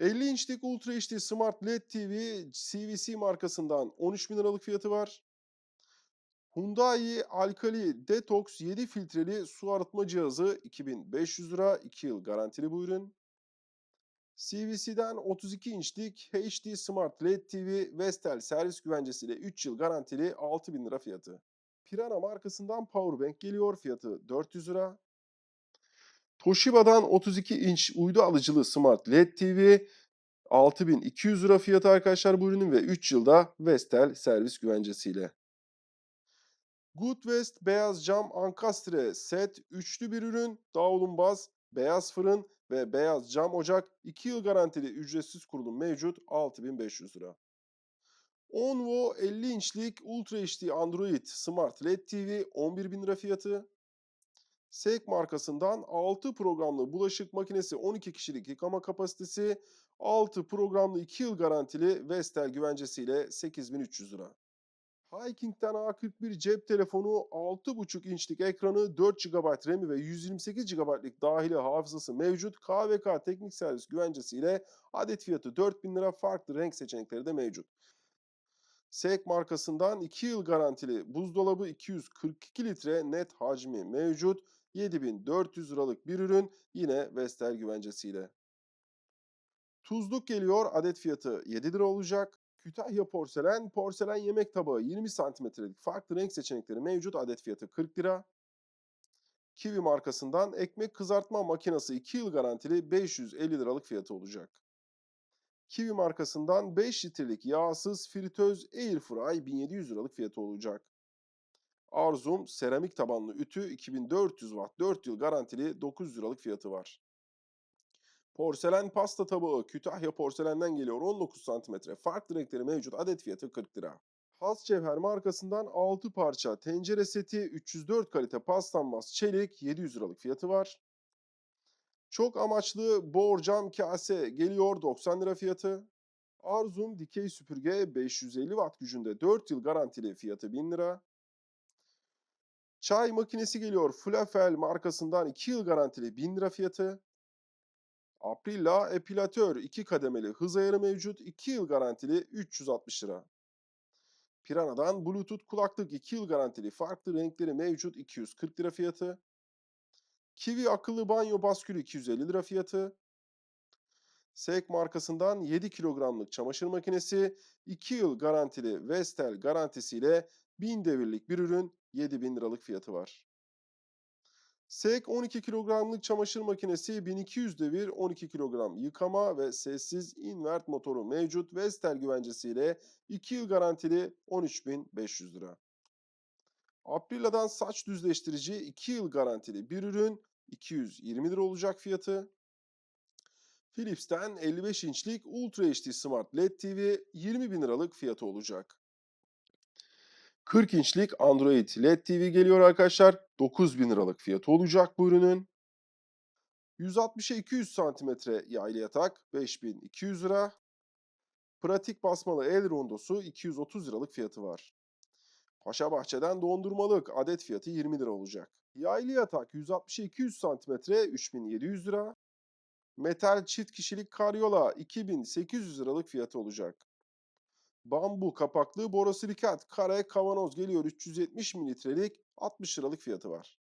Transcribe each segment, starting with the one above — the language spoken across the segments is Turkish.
50 inçlik Ultra HD Smart LED TV CVC markasından 13 bin liralık fiyatı var. Hyundai Alkali Detox 7 filtreli su arıtma cihazı 2500 lira 2 yıl garantili bu ürün. CVC'den 32 inçlik HD Smart LED TV Vestel servis güvencesiyle 3 yıl garantili 6000 lira fiyatı. Pirana markasından Powerbank geliyor fiyatı 400 lira. Toshiba'dan 32 inç uydu alıcılı Smart LED TV 6200 lira fiyatı arkadaşlar bu ürünün ve 3 yılda Vestel servis güvencesiyle. Goodwest beyaz cam ankastre set üçlü bir ürün, davlumbaz, beyaz fırın ve beyaz cam ocak 2 yıl garantili ücretsiz kurulum mevcut 6500 lira. Onvo 50 inçlik Ultra HD Android Smart LED TV 11.000 lira fiyatı. SEK markasından 6 programlı bulaşık makinesi 12 kişilik yıkama kapasitesi 6 programlı 2 yıl garantili Vestel güvencesiyle 8300 lira. Hiking'den A41 cep telefonu 6.5 inçlik ekranı 4 GB RAM'i ve 128 GB'lık dahili hafızası mevcut. KVK teknik servis güvencesiyle adet fiyatı 4000 lira farklı renk seçenekleri de mevcut. SEK markasından 2 yıl garantili buzdolabı 242 litre net hacmi mevcut. 7400 liralık bir ürün yine Vestel güvencesiyle. Tuzluk geliyor adet fiyatı 7 lira olacak. Kütahya porselen, porselen yemek tabağı 20 santimetrelik farklı renk seçenekleri mevcut adet fiyatı 40 lira. Kiwi markasından ekmek kızartma makinesi 2 yıl garantili 550 liralık fiyatı olacak. Kiwi markasından 5 litrelik yağsız fritöz Airfry 1700 liralık fiyatı olacak. Arzum seramik tabanlı ütü 2400 watt 4 yıl garantili 900 liralık fiyatı var. Porselen pasta tabağı Kütahya porselenden geliyor 19 cm. Farklı renkleri mevcut adet fiyatı 40 lira. Has Cevher markasından 6 parça tencere seti 304 kalite paslanmaz çelik 700 liralık fiyatı var. Çok amaçlı borcam kase geliyor 90 lira fiyatı. Arzum dikey süpürge 550 watt gücünde 4 yıl garantili fiyatı 1000 lira. Çay makinesi geliyor Flafel markasından 2 yıl garantili 1000 lira fiyatı. Aprilla epilatör 2 kademeli hız ayarı mevcut 2 yıl garantili 360 lira. Pirana'dan Bluetooth kulaklık 2 yıl garantili farklı renkleri mevcut 240 lira fiyatı. Kiwi akıllı banyo baskülü 250 lira fiyatı. Seek markasından 7 kilogramlık çamaşır makinesi 2 yıl garantili Vestel garantisiyle 1000 devirlik bir ürün 7000 liralık fiyatı var. SEK 12 kilogramlık çamaşır makinesi 1200 devir 12 kilogram yıkama ve sessiz invert motoru mevcut Vestel güvencesiyle 2 yıl garantili 13.500 lira. Aprilia'dan saç düzleştirici 2 yıl garantili bir ürün 220 lira olacak fiyatı. Philips'ten 55 inçlik Ultra HD Smart LED TV 20 bin liralık fiyatı olacak. 40 inçlik Android LED TV geliyor arkadaşlar. 9000 liralık fiyatı olacak bu ürünün. 160'a 200 santimetre yaylı yatak 5200 lira. Pratik basmalı el rondosu 230 liralık fiyatı var. Paşa Bahçe'den dondurmalık adet fiyatı 20 lira olacak. Yaylı yatak 160'a 200 santimetre 3700 lira. Metal çift kişilik karyola 2800 liralık fiyatı olacak. Bambu kapaklı borosilikat kare kavanoz geliyor 370 mililitrelik 60 liralık fiyatı var.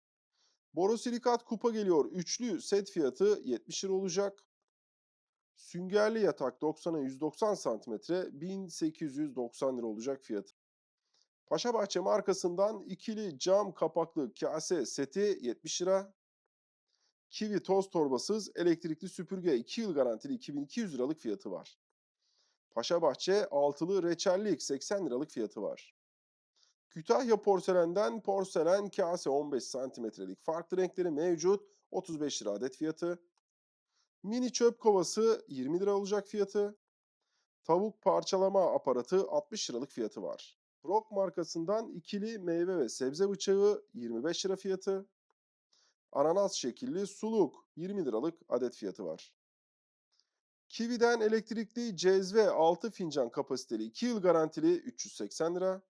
Borosilikat kupa geliyor üçlü set fiyatı 70 lira olacak. Süngerli yatak 90'a 190 santimetre 1890 lira olacak fiyatı. Paşabahçe markasından ikili cam kapaklı kase seti 70 lira. Kiwi toz torbasız elektrikli süpürge 2 yıl garantili 2200 liralık fiyatı var. Paşabahçe altılı reçellik 80 liralık fiyatı var. Kütahya porselenden porselen kase 15 santimetrelik farklı renkleri mevcut 35 lira adet fiyatı. Mini çöp kovası 20 lira olacak fiyatı. Tavuk parçalama aparatı 60 liralık fiyatı var. Rock markasından ikili meyve ve sebze bıçağı 25 lira fiyatı. Ananas şekilli suluk 20 liralık adet fiyatı var. Kiwi'den elektrikli cezve 6 fincan kapasiteli 2 yıl garantili 380 lira.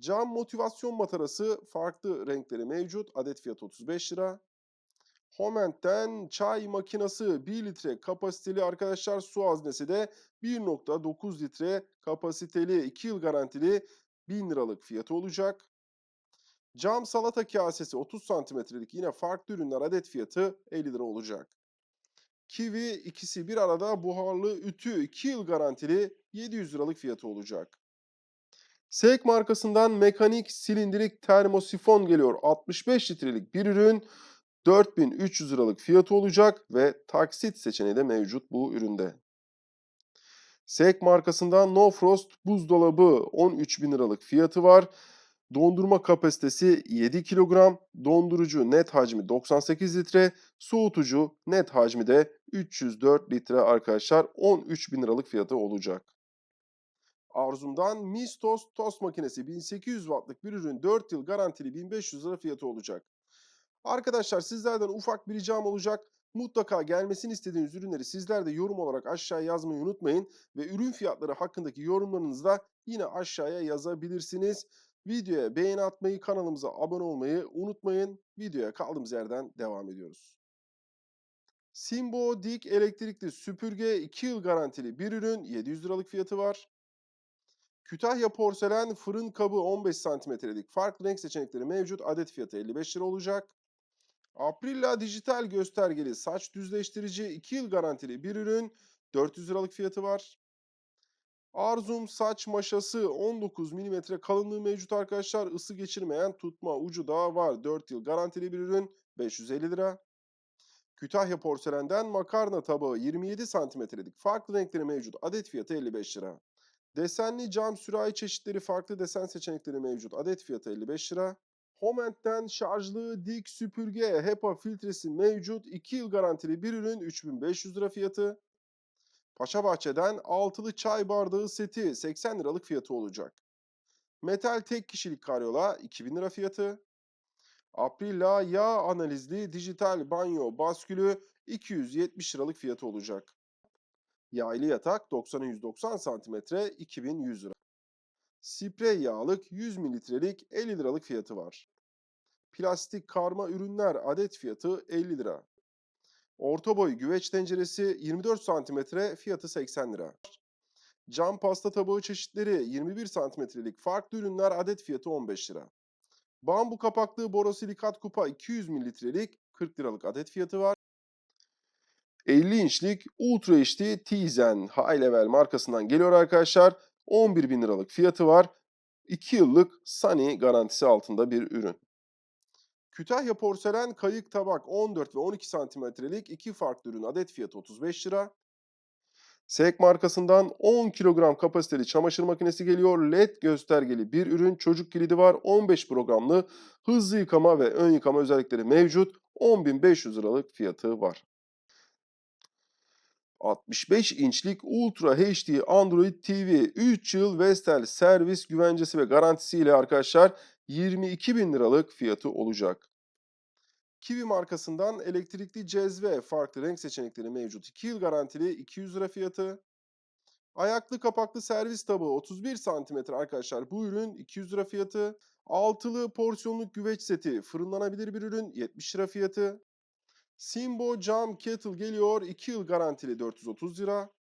Cam motivasyon matarası farklı renkleri mevcut. Adet fiyatı 35 lira. Homent'ten çay makinası 1 litre kapasiteli arkadaşlar su haznesi de 1.9 litre kapasiteli 2 yıl garantili 1000 liralık fiyatı olacak. Cam salata kasesi 30 santimetrelik yine farklı ürünler adet fiyatı 50 lira olacak. Kivi ikisi bir arada buharlı ütü 2 yıl garantili 700 liralık fiyatı olacak. Seek markasından mekanik silindirik termosifon geliyor. 65 litrelik bir ürün 4300 liralık fiyatı olacak ve taksit seçeneği de mevcut bu üründe. Seek markasından No Frost buzdolabı 13.000 liralık fiyatı var. Dondurma kapasitesi 7 kilogram, dondurucu net hacmi 98 litre, soğutucu net hacmi de 304 litre arkadaşlar 13.000 liralık fiyatı olacak. Arzum'dan Mistos tost makinesi 1800 wattlık bir ürün 4 yıl garantili 1500 lira fiyatı olacak. Arkadaşlar sizlerden ufak bir ricam olacak. Mutlaka gelmesini istediğiniz ürünleri sizler de yorum olarak aşağıya yazmayı unutmayın. Ve ürün fiyatları hakkındaki yorumlarınızı da yine aşağıya yazabilirsiniz. Videoya beğeni atmayı, kanalımıza abone olmayı unutmayın. Videoya kaldığımız yerden devam ediyoruz. Simbo Dik elektrikli süpürge 2 yıl garantili bir ürün 700 liralık fiyatı var. Kütahya porselen fırın kabı 15 santimetrelik farklı renk seçenekleri mevcut. Adet fiyatı 55 lira olacak. Aprilla dijital göstergeli saç düzleştirici 2 yıl garantili bir ürün 400 liralık fiyatı var. Arzum saç maşası 19 mm kalınlığı mevcut arkadaşlar. Isı geçirmeyen tutma ucu da var. 4 yıl garantili bir ürün 550 lira. Kütahya porselenden makarna tabağı 27 santimetrelik farklı renkleri mevcut. Adet fiyatı 55 lira. Desenli cam sürahi çeşitleri farklı desen seçenekleri mevcut. Adet fiyatı 55 lira. Homent'ten şarjlı dik süpürge HEPA filtresi mevcut. 2 yıl garantili bir ürün 3500 lira fiyatı. Paşabahçe'den altılı çay bardağı seti 80 liralık fiyatı olacak. Metal tek kişilik karyola 2000 lira fiyatı. Aprilla yağ analizli dijital banyo baskülü 270 liralık fiyatı olacak. Yaylı yatak 90'a 190 cm 2100 lira. Sprey yağlık 100 mililitrelik 50 liralık fiyatı var. Plastik karma ürünler adet fiyatı 50 lira. Orta boy güveç tenceresi 24 santimetre fiyatı 80 lira. Cam pasta tabağı çeşitleri 21 santimetrelik farklı ürünler adet fiyatı 15 lira. Bambu kapaklı borosilikat kupa 200 mililitrelik 40 liralık adet fiyatı var. 50 inçlik Ultra HD Tizen High Level markasından geliyor arkadaşlar. 11 bin liralık fiyatı var. 2 yıllık Sunny garantisi altında bir ürün. Kütahya porselen kayık tabak 14 ve 12 santimetrelik iki farklı ürün adet fiyatı 35 lira. Seek markasından 10 kilogram kapasiteli çamaşır makinesi geliyor. LED göstergeli bir ürün çocuk kilidi var. 15 programlı hızlı yıkama ve ön yıkama özellikleri mevcut. 10.500 liralık fiyatı var. 65 inçlik Ultra HD Android TV 3 yıl Vestel servis güvencesi ve garantisiyle arkadaşlar 22 bin liralık fiyatı olacak. Kiwi markasından elektrikli cezve farklı renk seçenekleri mevcut. 2 yıl garantili 200 lira fiyatı. Ayaklı kapaklı servis tabağı 31 santimetre arkadaşlar bu ürün 200 lira fiyatı. Altılı porsiyonluk güveç seti fırınlanabilir bir ürün 70 lira fiyatı. Simbo cam kettle geliyor 2 yıl garantili 430 lira.